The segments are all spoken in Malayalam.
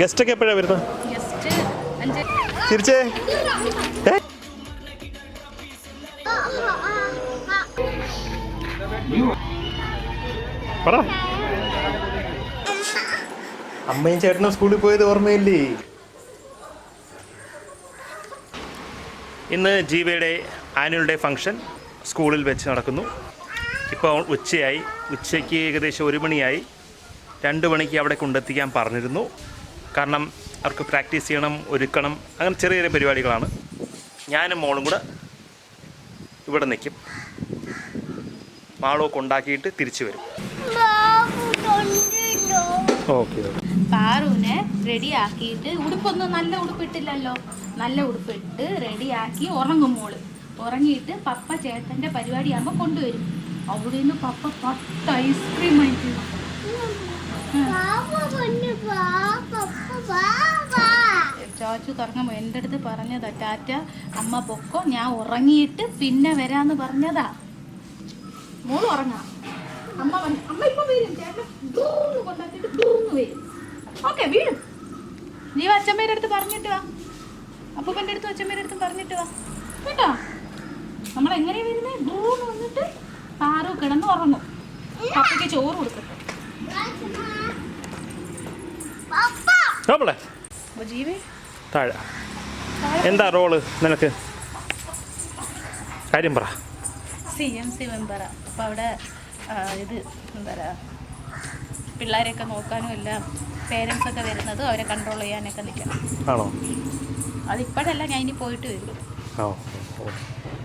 ഗസ്റ്റൊക്കെ എപ്പോഴാണ് വരുന്നത്? തിരിച്ചേ. പറ. അമ്മയും ചേട്ടനും സ്കൂളിൽ പോയത് ഓർമ്മയില്ലേ? ഇന്ന് ജീവയുടെ ആനുവൽ ഡേ ഫംഗ്ഷൻ സ്കൂളിൽ വെച്ച് നടക്കുന്നു. ഇപ്പോൾ ഉച്ചയായി. ഉച്ചയ്ക്ക് ഏകദേശം ഒരു മണിയായി. രണ്ട് മണിക്ക് അവിടെ കൊണ്ടെത്തിക്കാൻ പറഞ്ഞിരുന്നു. കാരണം അവർക്ക് പ്രാക്ടീസ് ചെയ്യണം ഒരുക്കണം അങ്ങനെ ചെറിയ ചെറിയ പരിപാടികളാണ്. ഞാനും മോളും കൂടെ ഇവിടെ നിൽക്കും. മാളൊക്കെ ഉണ്ടാക്കിയിട്ട് തിരിച്ചു വരും. ഓക്കെ പാറുവിനെ റെഡി ആക്കിയിട്ട് ഉടുപ്പൊന്നും നല്ല ഉടുപ്പിട്ടില്ലല്ലോ. നല്ല ഉടുപ്പിട്ട് ആക്കി ഉറങ്ങും മോൾ. ഉറങ്ങിയിട്ട് പപ്പ ചേട്ടന്റെ പരിപാടിയാകുമ്പോൾ കൊണ്ടുവരും. അവിടെ നിന്ന് പപ്പ പത്ത് ഐസ്ക്രീം ആയിട്ട് ചോച്ചു തുടങ്ങുമ്പോൾ എന്റെ അടുത്ത് പറഞ്ഞതാ ടാറ്റ അമ്മ പൊക്കോ ഞാൻ ഉറങ്ങിയിട്ട് പിന്നെ വരാന്ന് പറഞ്ഞതാ. മോൾ ഉറങ്ങാം. അമ്മ അമ്മ ഇപ്പൊ വരും ഡൂന്ന് വരും. ഓക്കെ വീഴും നീ അച്ഛമ്മേടെ അടുത്ത് പറഞ്ഞിട്ട് വാ. അപ്പൂപ്പന്റെ അടുത്ത് അച്ഛമ്മേടെ അടുത്തും പറഞ്ഞിട്ട് വാ. കേട്ടോ? നമ്മൾ എങ്ങനെയാ വരുന്നത് ഡൂന്ന് വന്നിട്ട് പാറു കിടന്ന് ഉറങ്ങും. പപ്പയ്ക്ക് ചോറ് കൊടുക്കട്ടെ. നോക്കട്ടെ താഴെ. എന്താ റോൾ നിനക്ക്? കാര്യം പറ. സി എം സി മെമ്പറ. അപ്പോൾ അവിടെ ഇത് എന്താ പറയുക പിള്ളേരെയൊക്കെ നോക്കാനും എല്ലാം പേരൻസ് ഒക്കെ വരുന്നത് അവരെ കൺട്രോൾ ചെയ്യാനൊക്കെ നിൽക്കണം ആണോ? അതിപ്പോഴല്ല ഞാൻ ഇനി പോയിട്ട് വരും. ഓ.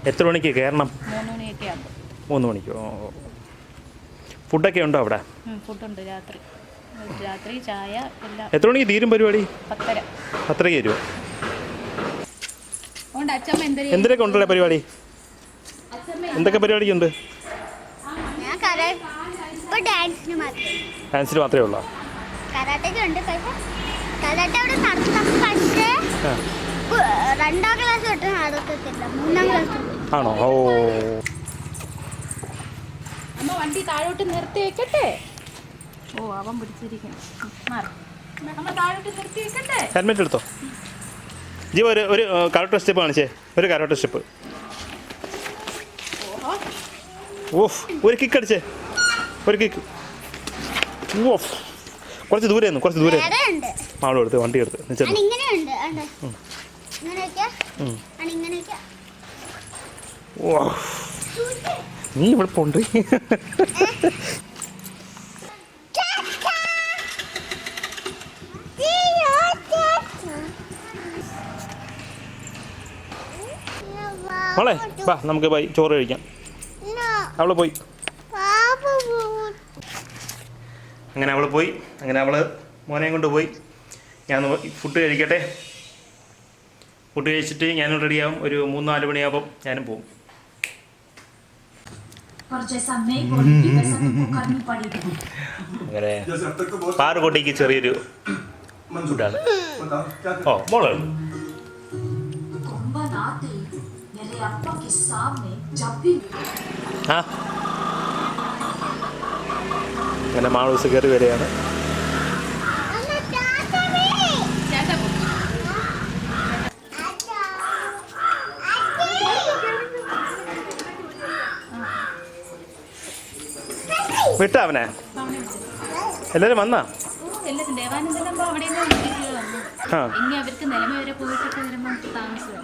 എത്ര മണിക്ക് കയറണം? മൂന്ന് മണിയൊക്കെ ആകുമ്പോൾ മൂന്ന് മണിക്ക്. ഫുഡൊക്കെ ഉണ്ടോ അവിടെ? ഫുഡുണ്ട് രാത്രി. രാത്രി ചായ എല്ലാം. എത്ര മണിക്ക് തീരും പരിപാടി? പത്തര. തരുമോ അതുകൊണ്ട് അച്ഛമ്മ എന്തൊരു എന്തിനൊക്കെ ഉണ്ടല്ലേ പരിപാടി? എന്തൊക്കെ പരിപാടിക്കുണ്ട്? ഞാൻ കരാ ഇപ്പൊ ഡാൻസിന് മാത്രം. ഡാൻസിന് മാത്രമേ ഉള്ളൂ? കരാട്ടയ്ക്ക് ഉണ്ട് പക്ഷെ കരാട്ട അവിടെ പക്ഷേ ആ. രണ്ടാം ക്ലാസ് തൊട്ട് നടക്കത്തില്ല മൂന്നാം ക്ലാസ് തൊട്ട്. ആണോ? ഓ. അമ്മ വണ്ടി താഴോട്ട് നിർത്തി വെക്കട്ടെ ഓ അവൻ ഹെൽമെറ്റ് എടുത്തോ? ജീവ ഒരു ഒരു കരോട്ട സ്റ്റെപ്പ് കാണിച്ചേ. ഒരു കരോട്ട സ്റ്റെപ്പ് ഓഹോ. ഓഫ് ഒരു കിക്ക് അടിച്ചേ. ഒരു കിക്ക് ഓഫ് കുറച്ച് ദൂരെ നിന്ന് കുറച്ച് ദൂരെ മാളും എടുത്ത് വണ്ടി എടുത്ത്. നീ ഇവിടെ പോണ്ട്. മോളെ വാ നമുക്ക് പോയി ചോറ് കഴിക്കാം. അവൾ പോയി. അങ്ങനെ അവൾ പോയി. അങ്ങനെ അവൾ മോനെയും കൊണ്ട് പോയി. ഞാൻ ഫുഡ് കഴിക്കട്ടെ. ഫുഡ് കഴിച്ചിട്ട് ഞാൻ ആവും. ഒരു മൂന്ന് നാല് മണിയാകുമ്പോൾ ഞാനും പോകും അങ്ങനെ പാറുകുട്ടിക്ക് ചെറിയൊരു ഫുഡാണ് ഓ മോളാണ് कुंभन आते मेरे अप्पा के सामने जब भी ആ അങ്ങനെ മാളൂസ് കയറി വരികയാണ് ചേട്ടാ പോ. വിട്ടാ അവനെ എല്ലാവരും വന്നാ എല്ലാവരും ദേവാനന്ദനം അപ്പോൾ അവിടെ നിന്ന് വീട്ടിൽ വന്നു ആ ഇനി അവർക്ക് നിലമ വരെ പോയിട്ടൊക്കെ വരുമ്പോൾ താമസം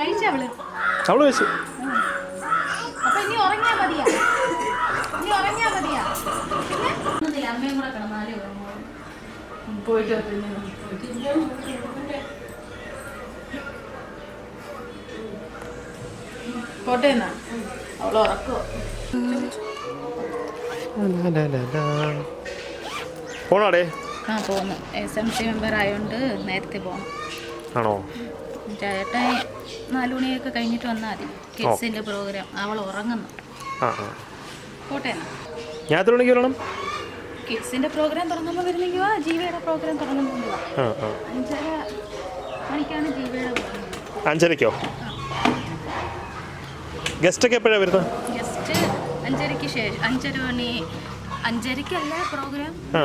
കഴിച്ച അവൾ? കഴിച്ചു. വെച്ചു അപ്പൊ ഇനി ഉറങ്ങിയാ മതിയാ. ഇനി ഉറങ്ങിയാ മതിയാ. പിന്നെ? ഒന്നുമില്ല, അമ്മയും കൂടെ കിടന്നാലേ പോയിട്ട്. പോട്ടെ എന്നാ? അവൾ ഉറക്കോ? പോണാടേ? ആ പോന്നു. എസ് എം സി മെമ്പർ ആയതുകൊണ്ട് നേരത്തെ പോകണം ആണോ? ചേട്ടൻ നാലു മണിയൊക്കെ കഴിഞ്ഞിട്ട് വന്നാൽ മതി. കിഡ്സിന്റെ പ്രോഗ്രാം. അവൾ ഉറങ്ങുന്നു. ആ ആ. പോട്ടെ ഞാൻ എത്ര മണിക്ക് വരണം. കിഡ്സിന്റെ പ്രോഗ്രാം തുടങ്ങുമ്പോൾ വരുന്നെങ്കിൽ വാ. ജീവയുടെ പ്രോഗ്രാം തുടങ്ങുമ്പോൾ വാ. ആ ആ. അഞ്ചര മണിക്കാണ് ജീവയുടെ പോകുന്നത് അഞ്ചരയ്ക്കോ ഗസ്റ്റൊക്കെ എപ്പോഴാണ് വരുന്നത്? ഗസ്റ്റ് അഞ്ചരയ്ക്ക് ശേഷം അഞ്ചര മണി അഞ്ചരക്കല്ല പ്രോഗ്രാം. ആ.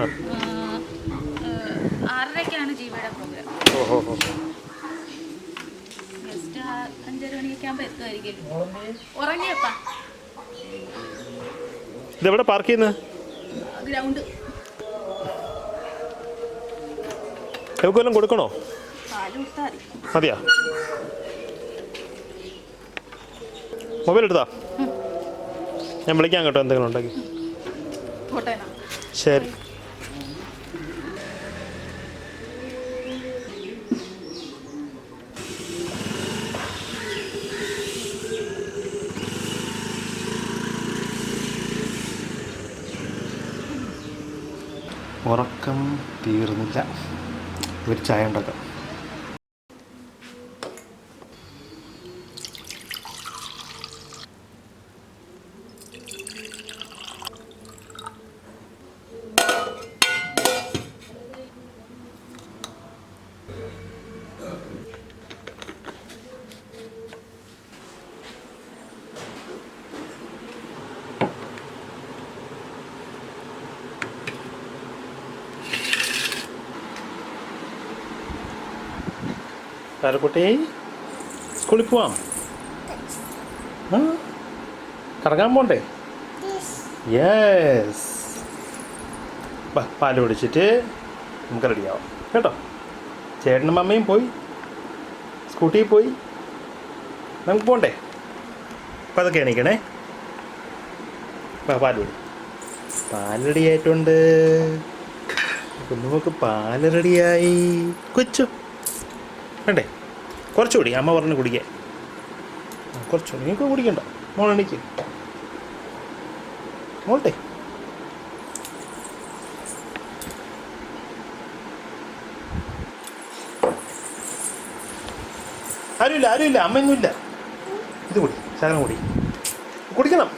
ആറരയ്ക്കാണ് ജീവയുടെ പ്രോഗ്രാം. ഓഹോ. അഞ്ചര മണിയൊക്കെ ആകുമ്പോൾ എത്തുമായിരിക്കും ഉറങ്ങിയപ്പാ. ഇതെവിടെ പാർക്ക് ചെയ്യുന്നത് ഗ്രൗണ്ട്. നമുക്ക് വല്ലതും കൊടുക്കണോ? മതിയാ. മൊബൈൽ എടുത്താ ഞാൻ വിളിക്കാൻ കേട്ടോ എന്തെങ്കിലും ഉണ്ടെങ്കിൽ. ശരി. ഉറക്കം തീർന്നില്ല. ഒരു ചായ ഉണ്ടാക്കാം. കാരക്കുട്ടി സ്കൂളിൽ പോവാം. കറങ്ങാൻ പോണ്ടേ? യെസ് പാൽ കുടിച്ചിട്ട് നമുക്ക് റെഡിയാവാം കേട്ടോ? ചേട്ടനും അമ്മയും പോയി. സ്കൂട്ടിയിൽ പോയി. നമുക്ക് പോണ്ടേ? അപ്പം അതൊക്കെ എണീക്കണേ. വാ, പാൽ കുടി. പാൽ റെഡിയായിട്ടുണ്ട് കുഞ്ഞുമൊക്കെ പാൽ റെഡിയായി കൊച്ചു. വേണ്ടേ? കുറച്ചുകൂടി. അമ്മ പറഞ്ഞ് കുടിക്കാൻ കുറച്ച് കുറച്ചുകൂടി. നിങ്ങൾക്ക് കുടിക്കണ്ട. മോളെണിക്ക് മോൾട്ടെ ആരുമില്ല ആരുമില്ല. അമ്മയൊന്നുമില്ല. ഇത് കുടി. ശകലം കുടി. കുടിക്കണം.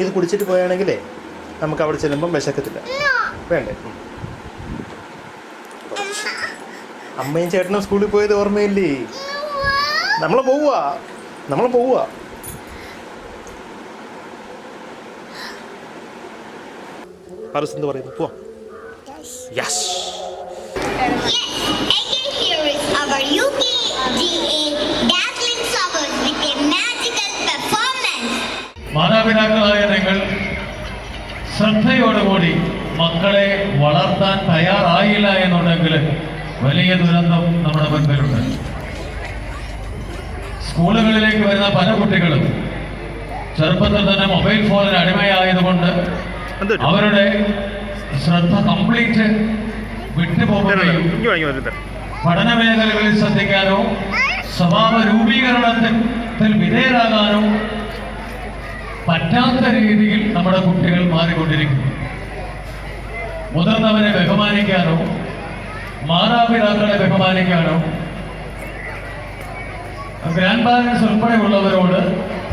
ഇത് കുടിച്ചിട്ട് പോയാണെങ്കിലേ നമുക്ക് അവിടെ ചെല്ലുമ്പം വിശക്കത്തില്ല. വേണ്ടേ. അമ്മയും ചേട്ടനും സ്കൂളിൽ പോയത് ഓർമ്മയില്ലേ? നമ്മൾ പോവുക. നമ്മൾ പോവുക. പറയുന്നു? പോവാം. യെസ്. മാതാപിതാക്കളായ നിങ്ങൾ ശ്രദ്ധയോടുകൂടി മക്കളെ വളർത്താൻ തയ്യാറായില്ല എന്നുണ്ടെങ്കിൽ വലിയ ദുരന്തം നമ്മുടെ മുൻപിലുണ്ട്. സ്കൂളുകളിലേക്ക് വരുന്ന പല കുട്ടികളും ചെറുപ്പത്തിൽ തന്നെ മൊബൈൽ ഫോണിന് അടിമയായതുകൊണ്ട് അവരുടെ ശ്രദ്ധ കംപ്ലീറ്റ് വിട്ടുപോകുകയും പഠന മേഖലകളിൽ ശ്രദ്ധിക്കാനോ സ്വഭാവ രൂപീകരണത്തിൽ വിധേയരാകാനോ പറ്റാത്ത രീതിയിൽ നമ്മുടെ കുട്ടികൾ മാറിക്കൊണ്ടിരിക്കുന്നു. മുതിർന്നവരെ ബഹുമാനിക്കാനോ മാതാപിതാക്കളെ ബഹുമാനിക്കാനോ ഗ്രാൻഡ് പാരൻസ് ഉൾപ്പെടെയുള്ളവരോട്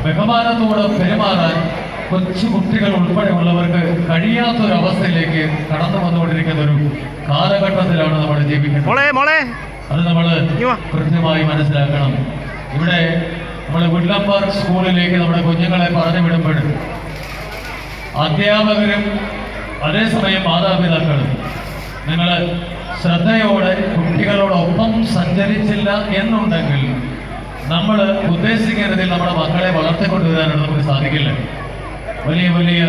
ബഹുമാനത്തോടെ പെരുമാറാൻ കൊച്ചു കുട്ടികൾ ഉൾപ്പെടെയുള്ളവർക്ക് കഴിയാത്തൊരവസ്ഥയിലേക്ക് കടന്നു വന്നുകൊണ്ടിരിക്കുന്ന ഒരു കാലഘട്ടത്തിലാണ് നമ്മൾ ജീവിക്കുന്നത്. അത് നമ്മൾ കൃത്യമായി മനസ്സിലാക്കണം. ഇവിടെ നമ്മൾ പാർക്ക് സ്കൂളിലേക്ക് നമ്മുടെ കുഞ്ഞുങ്ങളെ പറഞ്ഞു വിടുമ്പോൾ അധ്യാപകരും അതേസമയം മാതാപിതാക്കളും നിങ്ങൾ ശ്രദ്ധയോടെ കുട്ടികളോടൊപ്പം സഞ്ചരിച്ചില്ല എന്നുണ്ടെങ്കിൽ നമ്മൾ ഉദ്ദേശിക്കുന്ന രീതിയിൽ നമ്മുടെ മക്കളെ വളർത്തിക്കൊണ്ടുവരാനാണ് നമുക്ക് സാധിക്കില്ല. വലിയ വലിയ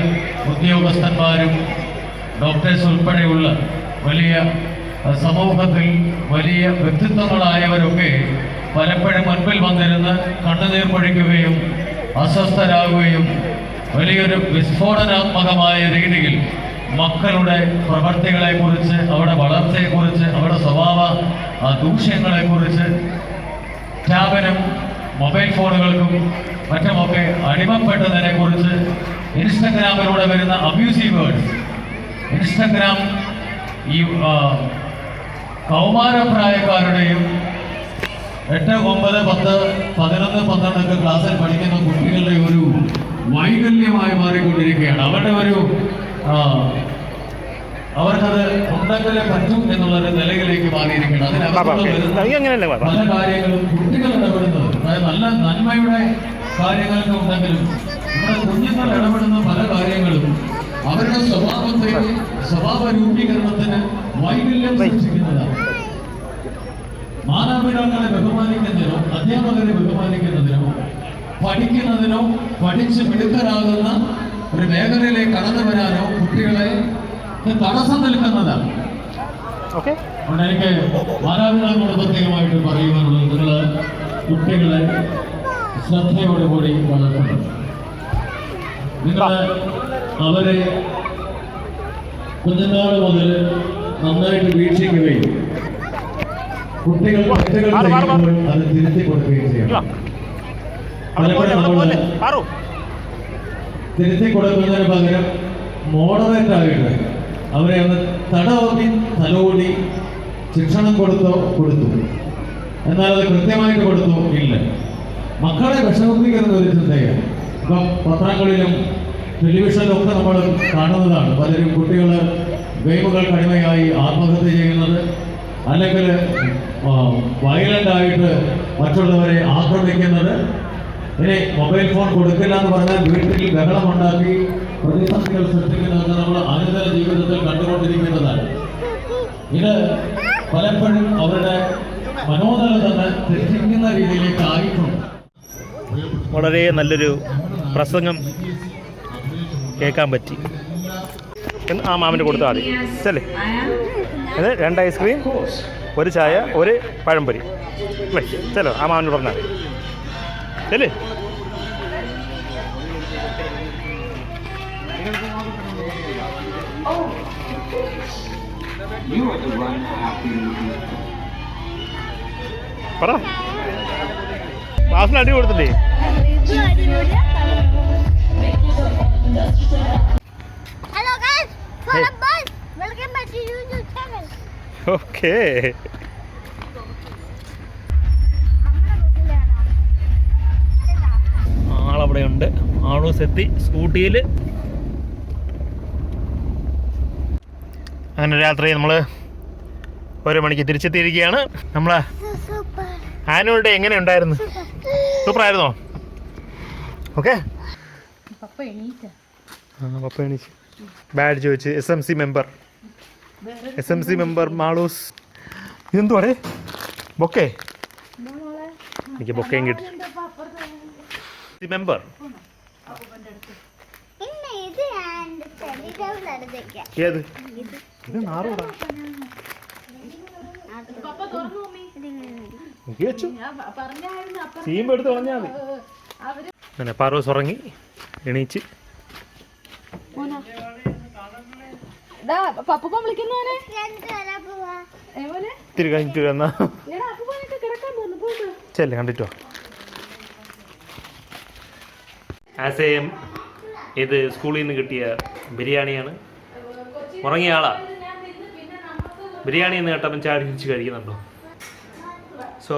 ഉദ്യോഗസ്ഥന്മാരും ഡോക്ടേഴ്സ് ഉൾപ്പെടെയുള്ള വലിയ സമൂഹത്തിൽ വലിയ വ്യക്തിത്വങ്ങളായവരൊക്കെ പലപ്പോഴും മുൻപിൽ വന്നിരുന്ന് കണ്ണുനീർ പൊഴിക്കുകയും അസ്വസ്ഥരാകുകയും വലിയൊരു വിസ്ഫോടനാത്മകമായ രീതിയിൽ മക്കളുടെ പ്രവർത്തികളെക്കുറിച്ച് അവരുടെ വളർച്ചയെക്കുറിച്ച് അവരുടെ സ്വഭാവ ദൂഷ്യങ്ങളെക്കുറിച്ച് ടാബിനും മൊബൈൽ ഫോണുകൾക്കും മറ്റുമൊക്കെ അടിമപ്പെട്ടതിനെ കുറിച്ച് ഇൻസ്റ്റഗ്രാമിലൂടെ വരുന്ന അബ്യൂസീവ് വേർഡ്സ് ഇൻസ്റ്റഗ്രാം ഈ കൗമാരപ്രായക്കാരുടെയും എട്ട് ഒമ്പത് പത്ത് പതിനൊന്ന് പന്ത്രണ്ടൊക്കെ ക്ലാസ്സിൽ പഠിക്കുന്ന കുട്ടികളുടെ ഒരു വൈകല്യമായി മാറിക്കൊണ്ടിരിക്കുകയാണ്. അവരുടെ ഒരു അവർക്കത് ഉണ്ടെങ്കിലേ പറ്റും എന്നുള്ളൊരു നിലയിലേക്ക് മാറിയിരിക്കണം അതിനകത്തുള്ള പല കാര്യങ്ങളും കുട്ടികൾ ഇടപെടുന്നത്. അതായത് നല്ല നന്മയുടെ കാര്യങ്ങളൊക്കെ ഉണ്ടെങ്കിലും നമ്മുടെ കുഞ്ഞുങ്ങൾ ഇടപെടുന്ന പല കാര്യങ്ങളും അവരുടെ സ്വഭാവത്തെ സ്വഭാവ രൂപീകരണത്തിന് വൈകല്യം സൃഷ്ടിക്കുന്നതാണ്. മാതാപിതാക്കളെ ബഹുമാനിക്കുന്നതിനോ അധ്യാപകരെ ബഹുമാനിക്കുന്നതിനോ പഠിക്കുന്നതിനോ പഠിച്ച് മിടുക്കരാകുന്ന ഒരു മേഖലയിലേക്ക് കടന്നു വരാനോ കുട്ടികളെ തടസ്സം നിൽക്കുന്നതാണ്. അതുകൊണ്ട് എനിക്ക് മാതാപിതാക്കളോട് പ്രത്യേകമായിട്ട് പറയുവാനുള്ളത് നിങ്ങൾ കുട്ടികളെ ശ്രദ്ധയോടുകൂടി വളർത്തണം. നിങ്ങൾ അവരെ കുഞ്ഞുനാൾ മുതൽ നന്നായിട്ട് വീക്ഷിക്കുകയും കുട്ടികൾ തെറ്റുകൾ. ചെയ്യുമ്പോൾ അത് തിരുത്തി കൊടുക്കുകയും ചെയ്യണം. പലപ്പോഴും തിരുത്തി കൊടുക്കുന്നതിന് പകരം മോഡറേറ്റ് ആയിട്ട് അവരെ ഒന്ന് തടവി തലോടി ശിക്ഷണം കൊടുത്തോ കൊടുത്തു. എന്നാൽ അത് കൃത്യമായിട്ട് കൊടുത്തു ഇല്ല. മക്കളെ വിഷമിപ്പിക്കുന്ന ഒരു ചിന്തയാണ് ഇപ്പം പത്രങ്ങളിലും ടെലിവിഷനിലും ഒക്കെ നമ്മൾ കാണുന്നതാണ്. പലരും കുട്ടികൾ ഗെയിമുകൾക്ക് അടിമയായി ആത്മഹത്യ ചെയ്യുന്നത് അല്ലെങ്കിൽ വയലന്റ് ആയിട്ട് മറ്റുള്ളവരെ ആക്രമിക്കുന്നത്. ഇനി മൊബൈൽ ഫോൺ കൊടുക്കില്ല എന്ന് പറഞ്ഞാൽ വീട്ടിൽ ബഹളമുണ്ടാക്കി പ്രതിസന്ധികൾ സൃഷ്ടിക്കുന്നത് നമ്മൾ അനുദിന ജീവിതത്തിൽ കണ്ടുകൊണ്ടിരിക്കുന്നതാണ് ഇത് പലപ്പോഴും അവരുടെ മനോനില തന്നെ തെറ്റിക്കുന്ന രീതിയിലേക്ക് ആയിട്ടുണ്ട്. വളരെ നല്ലൊരു പ്രസംഗം കേൾക്കാൻ പറ്റി. ആ മാമിന് കൊടുത്താൽ മതി. ശരി അത് രണ്ട് ഐസ്ക്രീം ഒരു ചായ ഒരു പഴംപൊരി. അല്ലേ ചെല്ലോ ആ മാമിന് പറഞ്ഞാൽ You are the one happy. പറ. ക്ലാസ്സിൽ അടികൊടുത്തില്ലേ ഓക്കെ ആളവിടെയുണ്ട്. ആളൂസ് എത്തി. സ്കൂട്ടിയിൽ അങ്ങനെ രാത്രി നമ്മൾ ഒരു മണിക്ക് തിരിച്ചെത്തിയിരിക്കുകയാണ്. നമ്മൾ. ആനുവൽ ഡേ എങ്ങനെ ഉണ്ടായിരുന്നു? സൂപ്പർ ആയിരുന്നോ ഓക്കെ. പപ്പ എണീച്ച്. ബാഡ് ചോദിച്ച് S M C member S M C member Malu's. ഇതെന്തുവാടേ? ബൊക്കെ. എനിക്ക് ബൊക്കയും കിട്ടി. മെമ്പർ ഇന്ന് ഇത് and telegram എടുത്തേക്ക്. ഏത്? ഇത്. നാറൂടാ എടുത്ത് കളഞ്ഞാൽ മതി. അങ്ങനെ പാർവസ് ഉറങ്ങി എണീച്ച്. ഇത്തിരി കഴിഞ്ഞിട്ട് എന്നാ ചെല്ലേ കണ്ടിട്ടോ? ആസ് എ ഇത് സ്കൂളിൽ നിന്ന് കിട്ടിയ ബിരിയാണിയാണ്. ഉറങ്ങിയ ആളാ. ബിരിയാണി എന്ന് കേട്ടപ്പം ചാടി വെച്ച് കഴിക്കുന്നുണ്ടോ? So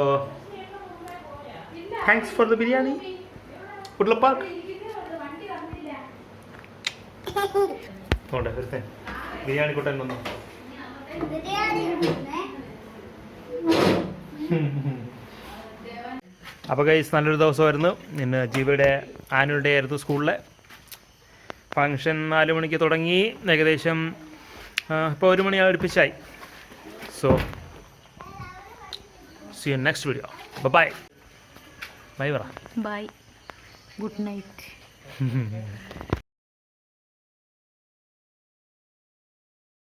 thanks for the biryani. ഉരുളപ്പാക്ക് നോട്ടെ വെറുതെ ബിരിയാണി കൂട്ടാൻ വന്നു. അപ്പോൾ കൈസ് നല്ലൊരു ദിവസമായിരുന്നു. ഇന്ന് ജീവയുടെ ആനുവൽ ഡേ ആയിരുന്നു സ്കൂളിലെ. ഫങ്ഷൻ നാല് മണിക്ക് തുടങ്ങി. ഏകദേശം ഇപ്പോൾ ഒരു മണി അടുപ്പിച്ചായി. So see you next video bye bye പറ ബൈ ഗുഡ് നൈറ്റ്